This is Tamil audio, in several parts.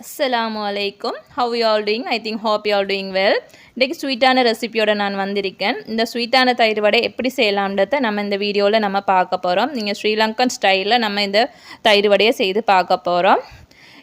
அஸ்ஸலாமு அலைக்கும் how you all doing I think hope you all doing well இன்றைக்கி ஸ்வீட்டான ரெசிபியோட நான் வந்திருக்கேன். இந்த ஸ்வீட்டான தயிர் வடை எப்படி செய்யலாம்ன்றத நம்ம இந்த வீடியோவில் நம்ம பார்க்க போகிறோம் நீங்கள் ஸ்ரீலங்கன் ஸ்டைலில் நம்ம இந்த தயிர் வடையை செய்து பார்க்க போகிறோம்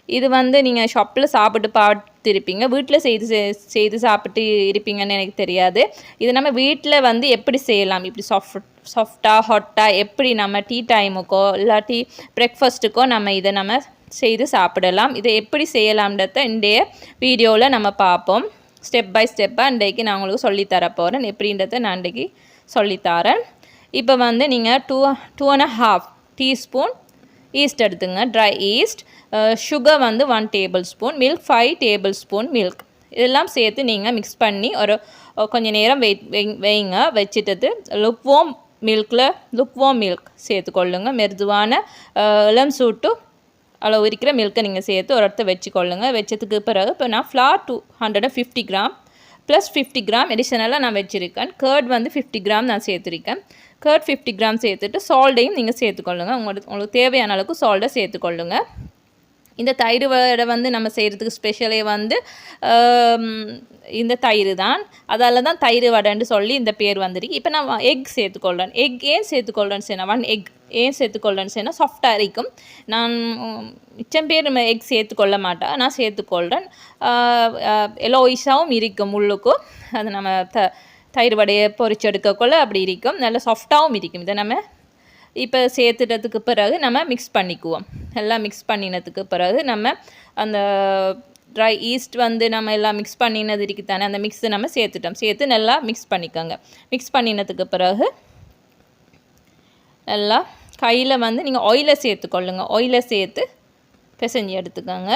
இது வந்து நீங்கள் ஷாப்பில் சாப்பிட்டு பார்த்துருப்பீங்க. வீட்டில் செய்து செ- செய்து சாப்பிட்டு இருப்பீங்கன்னு எனக்கு தெரியாது. இது நம்ம வீட்டில் வந்து எப்படி செய்யலாம்? இப்படி சாஃப்ட் சாஃப்டாக ஹாட்டாக எப்படி நம்ம டீ டைமுக்கோ இல்லாட்டி பிரேக்ஃபாஸ்ட்டுக்கோ நம்ம இதை நம்ம செய்து சாப்பிடலாம். இதை எப்படி செய்யலாம்ன்றத இன்றைய வீடியோவில் நம்ம பார்ப்போம். ஸ்டெப் பை ஸ்டெப்பாக இன்றைக்கு நான் உங்களுக்கு சொல்லித்தர போகிறேன் எப்படின்றத நான் இன்றைக்கு சொல்லித்தரேன். இப்போ வந்து நீங்கள் two two and half teaspoon yeast எடுத்துங்க. ட்ரை ஈஸ்ட் சுகர் வந்து one tablespoon milk five tablespoon milk இதெல்லாம் சேர்த்து நீங்கள் மிக்ஸ் பண்ணி ஒரு கொஞ்சம் கொஞ்ச நேரம் வெய் வைங்க வச்சுட்டது லுப்வோம் மில்கில் லுப்வோம் மில்க் சேர்த்துக்கொள்ளுங்க. மெருதுவான இளம் சூட்டு அளவு இருக்கிற மில்க்கை நீங்கள் சேர்த்து ஒரு இடத்த வச்சுக்கொள்ளுங்க. வச்சதுக்கு பிறகு இப்போ நான் flour two hundred fifty gram plus fifty gram எடிஷனலாக நான் வச்சுருக்கேன். கேர்ட் வந்து ஃபிஃப்டி கிராம் நான் சேர்த்துருக்கேன். கேர்ட் ஃபிஃப்டி கிராம் சேர்த்துட்டு சால்ட்டையும் நீங்கள் சேர்த்துக்கொள்ளுங்க. உங்களுக்கு உங்களுக்கு தேவையான அளவுக்கு சால்ட்டை சேர்த்துக்கொள்ளுங்கள் இந்த தயிர் வடை வந்து நம்ம செய்கிறதுக்கு ஸ்பெஷலே வந்து இந்த தயிர் தான். அதால் தான் தயிர் வடைன்னு சொல்லி இந்த பேர் வந்துருக்கு. இப்போ நான் எக் சேர்த்துக்கொள்கிறேன் எக் ஏன் சேர்த்துக்கொள்கிறேன்னு சொன்னால் ஒன் எக் ஏன் சேர்த்துக்கொள்கிறேன்னு சொன்னால் சாஃப்டாக இருக்கும். நான் மிச்சம் பேர் எக் சேர்த்துக்கொள்ள மாட்டேன் நான் சேர்த்துக்கொள்கிறேன் எலோயிஷாவும் இருக்கும் உள்ளுக்கும் அது நம்ம த தயிர் வடையை பொறிச்செடுக்கக்குள்ள அப்படி இருக்கும். நல்ல சாஃப்டாகவும் இருக்கும். இதை நம்ம இப்போ சேர்த்துட்டதுக்கு பிறகு நம்ம மிக்ஸ் பண்ணிக்குவோம். எல்லாம் மிக்ஸ் பண்ணினதுக்கு பிறகு நம்ம அந்த ட்ரை ஈஸ்ட் வந்து நம்ம எல்லாம் மிக்ஸ் பண்ணினது இருக்கு தானே அந்த மிக்ஸை நம்ம சேர்த்துட்டோம். சேர்த்து நல்லா மிக்ஸ் பண்ணிக்கோங்க. மிக்ஸ் பண்ணினதுக்கு பிறகு நல்லா கையில் வந்து நீங்கள் ஆயிலை சேர்த்துக்கொள்ளுங்க. ஆயிலை சேர்த்து பிசைஞ்சு எடுத்துக்கோங்க.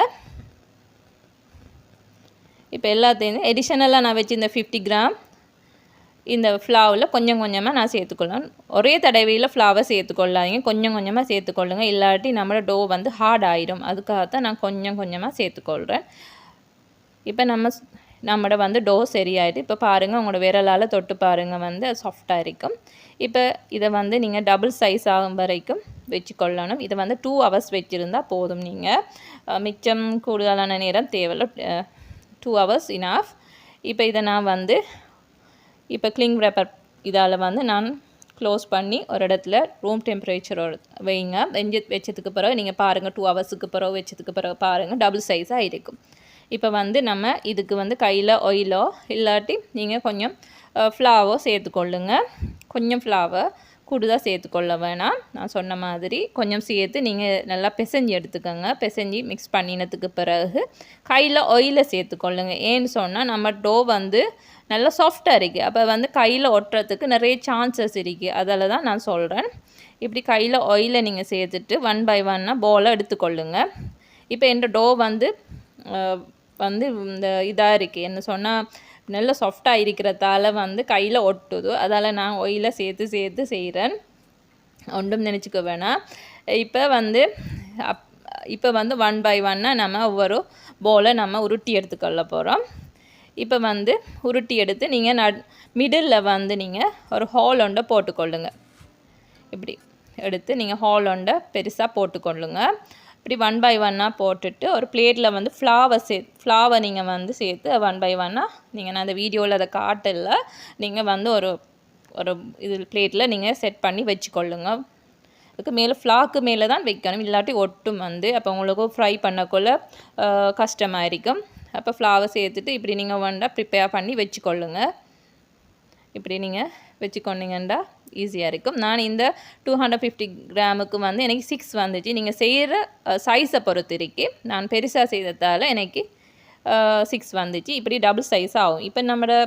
இப்போ எல்லாத்தையும் எடிஷனலாக நான் வச்சு இந்த ஃபிஃப்டி கிராம் இந்த ஃப்ளாவில் கொஞ்சம் கொஞ்சமாக நான் சேர்த்துக்கொள்ளலாம் ஒரே தடவையில் ஃப்ளாவை சேர்த்துக்கொள்ளாதீங்க. கொஞ்சம் கொஞ்சமாக சேர்த்துக்கொள்ளுங்க. இல்லாட்டி நம்மளோட டோ வந்து ஹார்ட் ஆயிடும் அதுக்காகத்தான் நான் கொஞ்சம் கொஞ்சமாக சேர்த்துக்கொள்கிறேன் இப்போ நம்ம ஸ்- நம்மட வந்து டோ சரியாயிட்டு இப்போ பாருங்கள் உங்களோட விரலால் தொட்டு பாருங்கள் வந்து சாஃப்டாக இருக்கும். இப்போ இதை வந்து நீங்கள் டபுள் சைஸ் ஆகும் வரைக்கும் வச்சுக்கொள்ளணும். இதை வந்து டூ ஹவர்ஸ் வச்சுருந்தா போதும் நீங்கள் மிச்சம் கூடுதலான நேரம் தேவையில்ல. டூ ஹவர்ஸ் இனாஃப் இப்போ இதை நான் வந்து இப்போ கிளிங் ரேப்பர் இதால் வந்து நான் க்ளோஸ் பண்ணி ஒரு இடத்துல ரூம் டெம்பரேச்சரோட வைங்க. வெஞ்சு வச்சதுக்கு பிறகு நீங்கள் பாருங்கள் டூ ஹவர்ஸுக்கு பிறகு வச்சதுக்கு பிறகு பாருங்கள் டபுள் சைஸாக இருக்கும். இப்போ வந்து நம்ம இதுக்கு வந்து கையில் ஆயிலோ இல்லாட்டி நீங்கள் கொஞ்சம் ஃப்ளாவோ சேர்த்துக்கொள்ளுங்க. கொஞ்சம் ஃப்ளாவை கூடுதலாக சேர்த்துக்கொள்ள வேணாம். நான் சொன்ன மாதிரி கொஞ்சம் சேர்த்து நீங்கள் நல்லா பிசைஞ்சு எடுத்துக்கோங்க. பிசைஞ்சு மிக்ஸ் பண்ணினதுக்கு பிறகு கையில் ஆயிலை சேர்த்துக்கொள்ளுங்க. ஏன்னு சொன்னால் நம்ம டோ வந்து நல்லா சாஃப்டாக இருக்குது அப்போ வந்து கையில் ஒட்டுறதுக்கு நிறைய சான்சஸ் இருக்குது அதில் தான் நான் சொல்கிறேன் இப்படி கையில் ஆயிலை நீங்கள் சேர்த்துட்டு ஒன் பை ஒன்னாக போலை எடுத்துக்கொள்ளுங்க. இப்போ என் டோ வந்து வந்து இந்த இதாக இருக்குது என்ன சொன்னால் நல்ல சாஃப்டாக இருக்கிறதால வந்து கையில் ஒட்டுது. அதால் நான் ஒயில சேர்த்து சேர்த்து செய்கிறேன் ஒன்றும் நினச்சிக்க வேணாம் இப்போ வந்து அப் இப்போ வந்து ஒன் பை ஒன்னாக நம்ம ஒவ்வொரு போலை நம்ம உருட்டி எடுத்துக்கொள்ள போகிறோம் இப்போ வந்து உருட்டி எடுத்து நீங்கள் நட் மிடில் வந்து நீங்கள் ஒரு ஹோல் ஒன்றை போட்டுக்கொள்ளுங்க. இப்படி எடுத்து நீங்கள் ஹால் ஒன்றை பெருசாக போட்டுக்கொள்ளுங்க. இப்படி ஒன் பை ஒன்னாக போட்டுட்டு ஒரு பிளேட்டில் வந்து ஃப்ளாவர் சே ஃப்ளாவை நீங்கள் வந்து சேர்த்து ஒன் பை ஒன்னாக நீங்கள் நான் அந்த வீடியோவில் அதை காட்டல. நீங்கள் வந்து ஒரு ஒரு இது பிளேட்டில் நீங்கள் செட் பண்ணி வச்சுக்கொள்ளுங்க. அதுக்கு மேலே ஃப்ளாக்கு மேலே தான் வைக்கணும். இல்லாட்டி ஒட்டும் வந்து அப்போ உங்களுக்கு ஃப்ரை பண்ணக்குள்ள கஷ்டமாக இருக்கும் அப்போ ஃப்ளாவை சேர்த்துட்டு இப்படி நீங்கள் ஒன்றா ப்ரிப்பேர் பண்ணி வச்சுக்கொள்ளுங்க. இப்படி நீங்கள் வச்சுக்கொண்டீங்கண்டா? ஈஸியாக இருக்கும். நான் இந்த டூ ஹண்ட்ரட் ஃபிஃப்டி கிராமுக்கு வந்து எனக்கு சிக்ஸ் வந்துச்சு. நீங்கள் செய்கிற சைஸை பொறுத்து இருக்கு. நான் பெருசாக செய்ததால் எனக்கு சிக்ஸ் வந்துச்சு. இப்படி டபுள் சைஸ் ஆகும். இப்போ நம்மளோட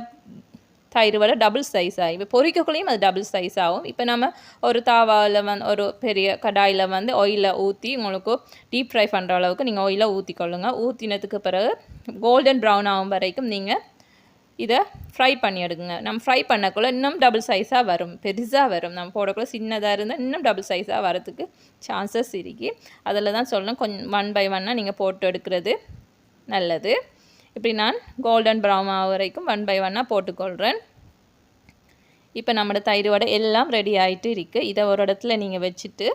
தயிர் வடை டபுள் சைஸ் ஆகும் இப்போ பொறிக்கக்குள்ளேயும் அது டபுள் சைஸ் ஆகும். இப்போ நம்ம ஒரு தாவாவில் வந்து ஒரு பெரிய கடாயில் வந்து ஆயிலை ஊற்றி உங்களுக்கு டீப் ஃப்ரை பண்ணுற அளவுக்கு நீங்கள் ஆயிலை கொள்ளுங்கள் ஊற்றினதுக்கு பிறகு கோல்டன் ப்ரௌன் ஆகும் வரைக்கும் நீங்கள் இதை ஃப்ரை பண்ணி எடுக்குங்க நம்ம ஃப்ரை பண்ணக்குள்ளே இன்னும் டபுள் சைஸாக வரும். பெருசாக வரும். நம்ம போடக்குள்ளே சின்னதாக இருந்தால் இன்னும் டபுள் சைஸாக வரத்துக்கு சான்சஸ் இருக்கு. அதில் தான் சொல்லணும். கொஞ்சம் ஒன் பை ஒன்னாக நீங்கள் போட்டு எடுக்கிறது நல்லது. இப்படி நான் கோல்டன் ப்ரௌன் ஆக வரைக்கும் ஒன் பை ஒன்னாக போட்டுக்கொள்கிறேன் இப்போ நம்மளோட தயிர் வடை எல்லாம் ரெடி ஆகிட்டு இருக்குது இதை ஒரு இடத்துல நீங்கள் வச்சுட்டு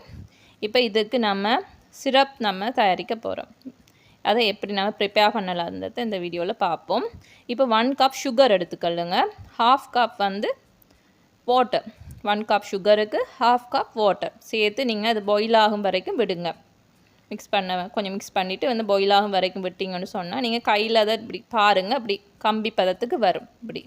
இப்போ இதுக்கு நம்ம சிரப் நம்ம தயாரிக்க போகிறோம் அதை எப்படி நம்ம ப்ரிப்பேர் பண்ணலாம்ன்றதை இந்த வீடியோவில் பார்ப்போம். இப்போ ஒன் கப் சுகர் எடுத்துக்கொள்ளுங்க. ஹாஃப் கப் வந்து வாட்டர் ஒன் கப் சுகருக்கு ஹாஃப் கப் வாட்டர் சேர்த்து நீங்கள் அது பாயில் ஆகும் வரைக்கும் விடுங்க. மிக்ஸ் பண்ண கொஞ்சம் மிக்ஸ் பண்ணிவிட்டு வந்து பாயில் ஆகும் வரைக்கும் விட்டிங்கன்னு சொன்னால் நீங்கள் கையில் அதை இப்படி பாருங்கள் அப்படி கம்பி பதத்துக்கு வரும். இப்படி.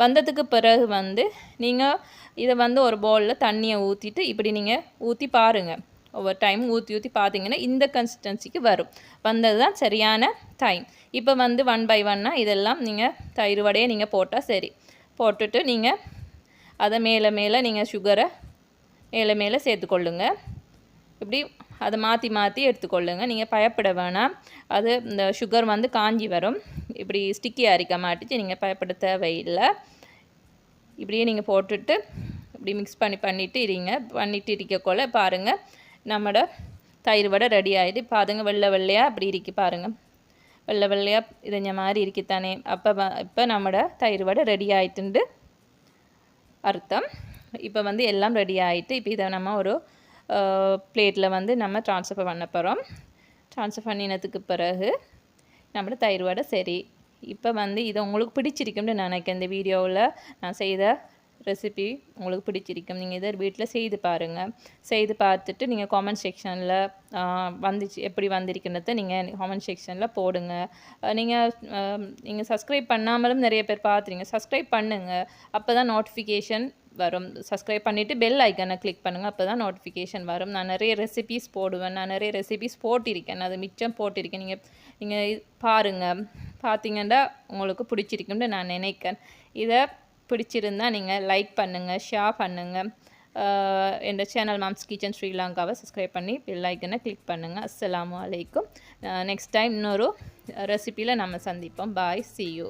வந்ததுக்கு பிறகு வந்து நீங்கள் இதை வந்து ஒரு பவுலில் தண்ணியை ஊற்றிட்டு இப்படி நீங்கள் ஊற்றி பாருங்கள் ஒவ்வொரு டைம் ஊற்றி ஊற்றி பார்த்தீங்கன்னா இந்த கன்சிஸ்டன்சிக்கு வரும். வந்தது தான் சரியான டைம் இப்போ வந்து ஒன் பை ஒன்னாக இதெல்லாம் நீங்கள் தயிர் வடையை நீங்கள் போட்டால் சரி. போட்டுட்டு நீங்கள் அதை மேலே மேலே நீங்கள் சுகரை மேலே மேலே சேர்த்துக்கொள்ளுங்க. இப்படி அதை மாற்றி மாற்றி எடுத்துக்கொள்ளுங்க. நீங்கள் பயப்பட வேணாம். அது இந்த சுகர் வந்து காஞ்சி வரும். இப்படி ஸ்டிக்கி அரிக்க மாட்டிச்சு. நீங்கள் பயப்பட தேவையில்லை. இப்படியே நீங்கள் போட்டுட்டு இப்படி மிக்ஸ் பண்ணி பண்ணிவிட்டு இருங்க. பண்ணிட்டு இருக்கக்குள்ள பாருங்கள் நம்மட தயிர் வடை ரெடி ஆகிடுது பாருங்க வெள்ளை வெள்ளையாக அப்படி இருக்கு பாருங்கள் வெள்ளை வெள்ளையாக இதஞ்ச மாதிரி இருக்குத்தானே. அப்போ இப்போ நம்மட தயிர் வடை ரெடி ஆயிட்டுண்டு. அர்த்தம். இப்போ வந்து எல்லாம் ரெடி ஆகிட்டு இப்போ இதை நம்ம ஒரு பிளேட்டில் வந்து நம்ம ட்ரான்ஸ்ஃபர் பண்ண போகிறோம் ட்ரான்ஸ்ஃபர் பண்ணினதுக்கு பிறகு நம்மளோட தயிர் வடை சரி. இப்போ வந்து இது உங்களுக்கு பிடிச்சிருக்கும்னு நினைக்கிறேன் இந்த வீடியோவில் நான் செய்த ரெசிபி உங்களுக்கு பிடிச்சிருக்கும். நீங்கள் இதை வீட்டில் செய்து பாருங்கள் செய்து பார்த்துட்டு நீங்கள் காமெண்ட் செக்ஷனில் வந்துச்சு எப்படி வந்திருக்குன்றதை நீங்கள் காமெண்ட் செக்ஷனில் போடுங்க. நீங்கள் நீங்கள் சப்ஸ்கிரைப் பண்ணாமலும் நிறைய பேர் பார்த்துறீங்க சப்ஸ்கிரைப் பண்ணுங்கள் அப்போ தான் நோட்டிஃபிகேஷன் வரும். சப்ஸ்கிரைப் பண்ணிவிட்டு பெல் ஐக்கனை கிளிக் பண்ணுங்கள் அப்போ தான் நோட்டிஃபிகேஷன் வரும். நான் நிறைய ரெசிபீஸ் போடுவேன். நான் நிறைய ரெசிபீஸ் போட்டிருக்கேன். அது மிச்சம் போட்டிருக்கேன். நீங்கள் நீங்கள் பாருங்கள் பார்த்தீங்கன்னா உங்களுக்கு பிடிச்சிருக்கும்னு நான் நினைக்கிறேன். இதை பிடிச்சிருந்தா நீங்கள் லைக் பண்ணுங்கள் ஷேர் பண்ணுங்கள் என் சேனல் மாம்ஸ் கிச்சன் ஸ்ரீலங்காவை சப்ஸ்கிரைப் பண்ணி பெல் கிளிக் பண்ணுங்கள் அஸ்லாம் அலைக்கும். நெக்ஸ்ட் டைம் இன்னொரு ரெசிப்பியில் நம்ம சந்திப்போம். பாய் சி யூ